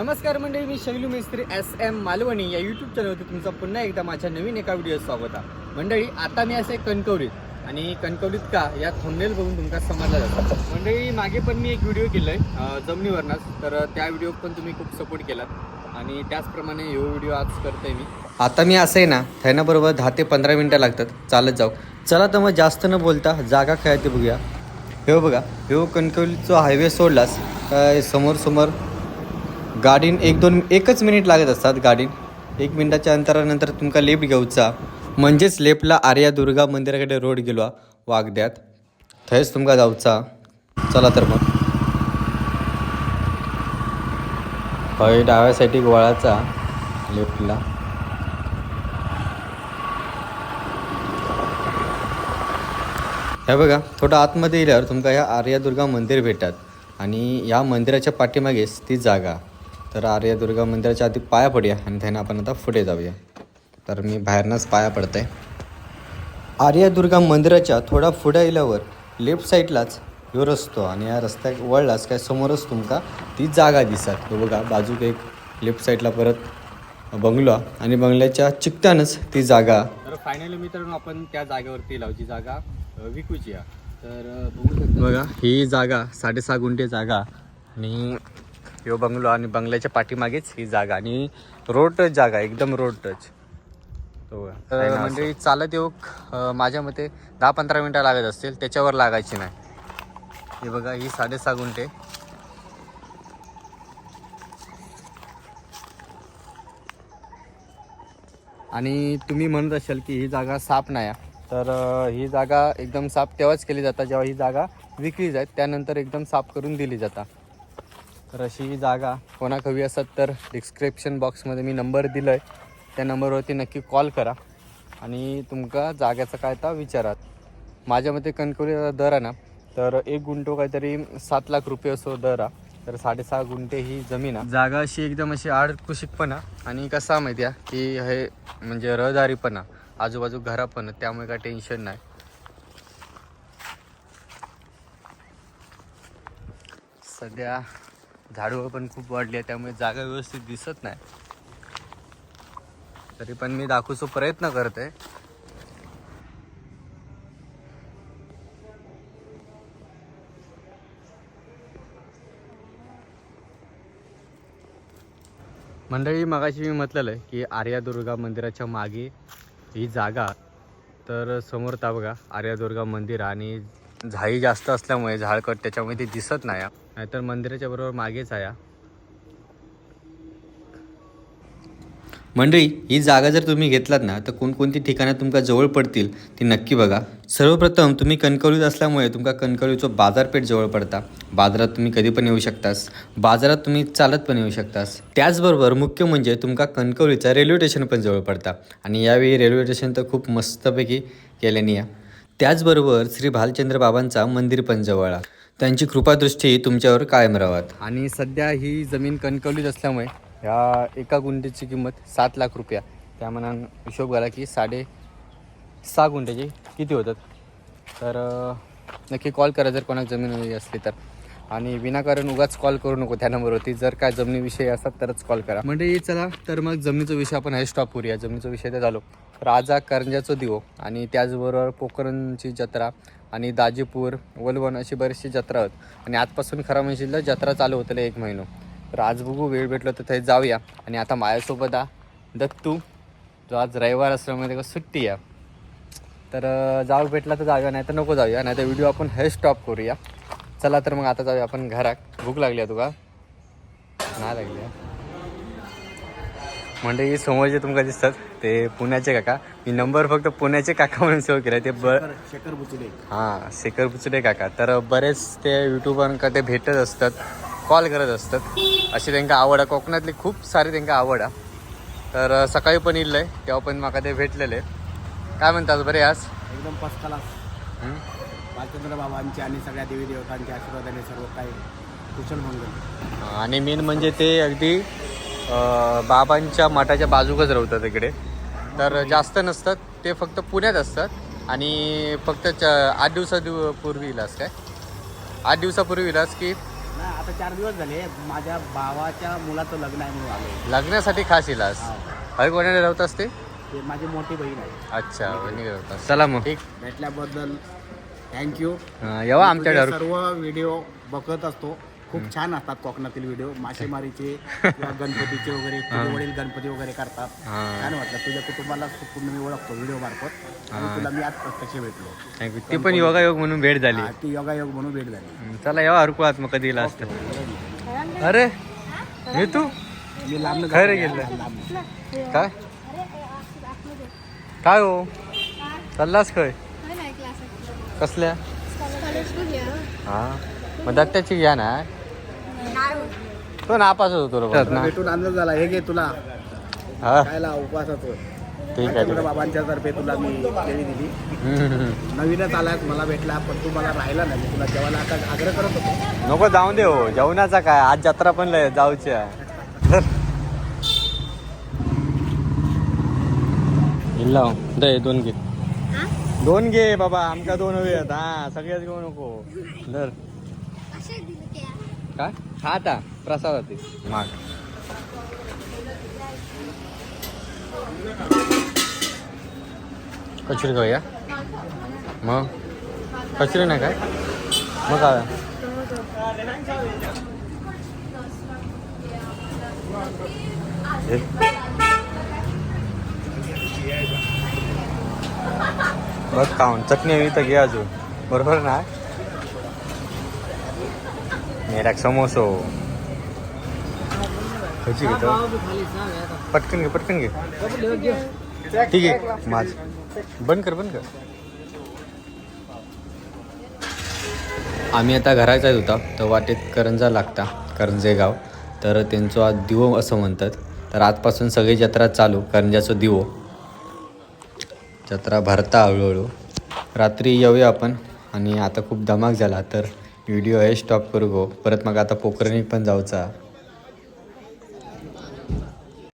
नमस्कार मंडळी मी शैलू मिस्त्री एस एम मालवणी या यूट्यूब चॅनलवरती तुमचं पुन्हा एकदा माझ्या नवीन एका व्हिडिओ स्वागत आहे. मंडळी आता मी असे कणकवलीत आणि कणकवलीत का या थंबनेल बघून तुमका समजला जातं मंडळी मागे पण मी एक व्हिडिओ केलाय आहे जमिनीवरनाच. तर त्या व्हिडिओ पण तुम्ही खूप सपोर्ट केलात. आणि त्याचप्रमाणे ह्यो व्हिडिओ आज करतोय मी. आता मी असं आहे ना थैनाबरोबर दहा ते पंधरा मिनटं लागतात. चालत जाऊ. चला तर मग जास्त न बोलता जागा काय ते बघूया. हे बघा हे कणकवलीचा हायवे सोडलास. समोर समोर गाडीन एक दोन एकच मिनिट लागत असतात गाडीन. एक मिनिटाच्या अंतरानंतर तुमका लेफ्ट घेऊचा. म्हणजेच लेफ्टला आर्या दुर्गा मंदिराकडे रोड गेलो वागद्यात. थंयच तुमका जाऊचा. चला तर मग. हय डाव्या सायडीक वळाचा लेफ्टला हे बघा थोडं आतमध्ये येल्यावर तुमका ह्या आर्यादुर्गा मंदिर भेटतात. आणि या मंदिराच्या पाठीमागेच ती जागा. तर आर्यादुर्गा मंदिराच्या आधी पाया पडूया आणि त्यानं आपण आता पुढे जाऊया. तर मी बाहेरनंच पाया पडतंय. आर्यादुर्गा मंदिराच्या थोडा पुढे गेल्यावर लेफ्ट साईडलाच ह्यो रस्तो आणि या रस्त्यात वळलाच काय समोरच तुमका ती जागा दिसतात बघा बाजूक एक लेफ्ट साईडला परत बंगलो आणि बंगल्याच्या चिकट्यानंच ती जागा. तर फायनली मित्रांनो आपण त्या जागेवरती लावची जागा विकूची तर बघू शकता. बघा ही जागा साडेसहा गुंठे जागा आणि ह्यो बंगलो आणि बंगल्याच्या पाठीमागेच ही जागा आणि रोड टच जागा एकदम रोड टच. म्हणजे चालत येऊ माझ्या मते दहा पंधरा मिनटं लागत असतील त्याच्यावर लागायची नाही. हे बघा ही साडेसहा गुंठे. आणि तुम्ही म्हणत असाल की ही जागा साफ नाही. तर ही जागा एकदम साफ तेव्हाच केली जातात जेव्हा ही जागा विकली जात त्यानंतर एकदम साफ करून दिली जातात तर अशी ही जागा. कोणाक हवी असत तर डिस्क्रिप्शन बॉक्समध्ये मी नंबर दिलो आहे त्या नंबरवरती नक्की कॉल करा. आणि तुमका जाग्याचा काय तर विचारात माझ्या मते कणकवलीचा दर आहे ना तर एक गुंठो काहीतरी सात लाख रुपये असो दर आहे. तर साडेसहा गुंठे ही जमीन आहे. जागा अशी एकदम अशी आडकुशिक पण आणि कसा माहिती आहे की हे म्हणजे रहदारी पण आहे. आजूबाजू घरा पण आहे, त्यामुळे काय टेन्शन नाही. सध्या झाडू पण खूप वाढली आहे त्यामुळे जागा व्यवस्थित दिसत नाही. तरी पण मी दाखवूचा प्रयत्न करते. मंडळी मगाशी मी म्हटलेलं आहे की आर्यादुर्गा मंदिराच्या मागे ही जागा तर समोर ता बघा आर्यादुर्गा मंदिर आणि झाडी जास्त असल्यामुळे झाडकट त्याच्यामुळे ते दिसत नाही. आहे. नाहीतर मंदिराच्या बरोबर मागेच आहे. मंडळी ही जागा जर तुम्ही घेतलात ना तर कोणकोणती ठिकाणं तुमका जवळ पडतील ती नक्की बघा. सर्वप्रथम तुम्ही कणकवलीत असल्यामुळे तुमका कणकवलीचं बाजारपेठ जवळ पडता. बाजारात तुम्ही कधी पण येऊ शकतास. बाजारात तुम्ही चालत पण येऊ शकतास. त्याचबरोबर मुख्य म्हणजे तुमका कणकवलीचा रेल्वे स्टेशन पण जवळ पडता. आणि यावेळी रेल्वे स्टेशन तर खूप मस्तपैकी केल्याने या त्याचबरोबर श्री भालचंद्र बाबांचा मंदिर पण जवळ त्यांची कृपादृष्टी तुमच्यावर कायम राहत. आणि सध्या ही जमीन कणकवलीत असल्यामुळे ह्या एका गुंठेची किंमत सात लाख रुपया. त्या मनानं हिशोब घाला की साडे सहा गुंठ्याची किती होतात? तर नक्की कॉल करा जर कोणाक जमीन हवी असली तर. आणि विनाकारण उगाच कॉल करू नको त्या नंबरवरती. जर काय जमिनीविषयी असतात तरच कॉल करा. म्हणजे चला तर मग जमिनीचा विषय आपण हे स्टॉप करूया. जमिनीचा विषय तर झालो. राजा करंजाचं दिवो आणि त्याचबरोबर पोखरणची जत्रा आणि दाजीपूर वलवण अशी बरीचशी जत्रा आहेत आणि आजपासून खरं म्हणशील जत्रा चालू होतले एक महिनो. तर आज बघू वेळ भेटलो तर थंय जाऊया. आणि आता माझ्यासोबत आ दत्तू जो आज रविवार असल्यामुळे त्याला सुट्टी आहे. तर जाऊ भेटला तर जाऊया नाही तर नको जाऊया. नाही तर व्हिडिओ आपण हे स्टॉप करूया. चला तर मग आता जाऊया आपण घरात. भूक लागली आहे तुका? नाही लागली आहे. म्हणजे ही समोर जे तुमका दिसतात ते पुण्याचे काका. मी नंबर फक्त पुण्याचे काका म्हणून सेव्ह केला ते ब शेखर बुचडे. हां शेखर बुचडे काका. तर बरेच ते युट्यूबांका ते भेटत असतात कॉल करत असतात. अशी त्यांना आवड आहे. कोकणातली खूप सारी त्यांना आवड आहे. तर सकाळी पण इल्लंय तेव्हा पण म्हाका ते भेटलेले. काय म्हणतात बरे आज? एकदम फर्स्ट क्लास? बालचंद्र बाबांचे आणि सगळ्या देवी देवतांच्या आशीर्वादाने सर्व काही कुशल मंगल. आणि मेन म्हणजे ते अगदी बाबांच्या मठाच्या बाजूकच राहतात इकडे. तर जास्त नसतात ते फक्त पुण्यात असतात आणि फक्त च आठ दिवसा दिव पूर्वी इलास काय? आठ दिवसापूर्वी इलास की? नाही आता चार दिवस झाले. माझ्या भावाच्या मुलाचं लग्न आहे म्हणून आलो लग्नासाठी खास इलास हय कोणाला राहत असते ते माझी मोठी बहीण आहे. अच्छा वहिनी राहतात चला मग. ठीक. भेटल्याबद्दल थँक्यू येवा आमच्याकडे सर्व व्हिडिओ बघत असतो. खूप छान असतात कोकणातील व्हिडिओ. मासेमारीचे किंवा गणपतीचे वगैरे तुझे वडील गणपती वगैरे करतात. छान वाटलं. तुझ्या कुटुंबाला पूर्ण मी ओळखतो व्हिडिओ मार्फत. आणि तुला मी आज प्रत्यक्ष भेटलो. थँक्यू ती पण योगायोग म्हणून भेट झाली. ती योगायोग म्हणून भेट झाली. हं, चला येवा हरकुळात मग कधी इला असतं अरे मी तू. मी लांब खरं गेलं. काय? काय हो? चाललास खय कसल्या? हा. मग दत्ताची घ्या ना. तो नापास होतो रे ना. भेटून आनंद झाला. हे घे तुला. हा? खायला उपवासाचं ठीक आहे माझ्या बाबांच्या तर्फे तुला मी केळी दिली. हम्म. नवीनच आलास मला भेटला पण तू मला राहिला नाही. मी तुला जेवायला आता आग्रह करत होतो. नको जाऊ दे हो. जेवणाचा काय? आज जत्रा पण लय जाऊची आहे इल्ला दे दोन घे. दोन घे बाबा. आमका दोन हवे आहेत हा सगळ्याच घेऊ नको. धर. काय? हा आता प्रसाद माग. कचरी खाऊया? मग? कचरी नाही काय? मग काय? बघ खाऊन. चटणी हवी तर घे अजून. बरोबर ना? मेरा समोसो। कशी घेतो पटकन घे पटकन घे. ठीक आहे माझ बंद कर बंद कर. आम्ही आता घराचा येत होता तर वाटेत करंजा लागता करंजे गाव. तर त्यांचं आज दिवो असं म्हणतात. तर आजपासून सगळी जत्रा चालू करंजाचं दिवो. जत्रा भरता हळूहळू. रात्री येऊया आपण आणि आता खूप धमाक झाला तर व्हिडिओ हे स्टॉप करू गो परत मग आता पोखरणी पण जाऊचा.